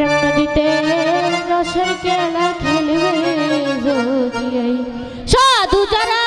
প্রেম নদীতে রসের খেলা খেলবে যদি সাধু যারা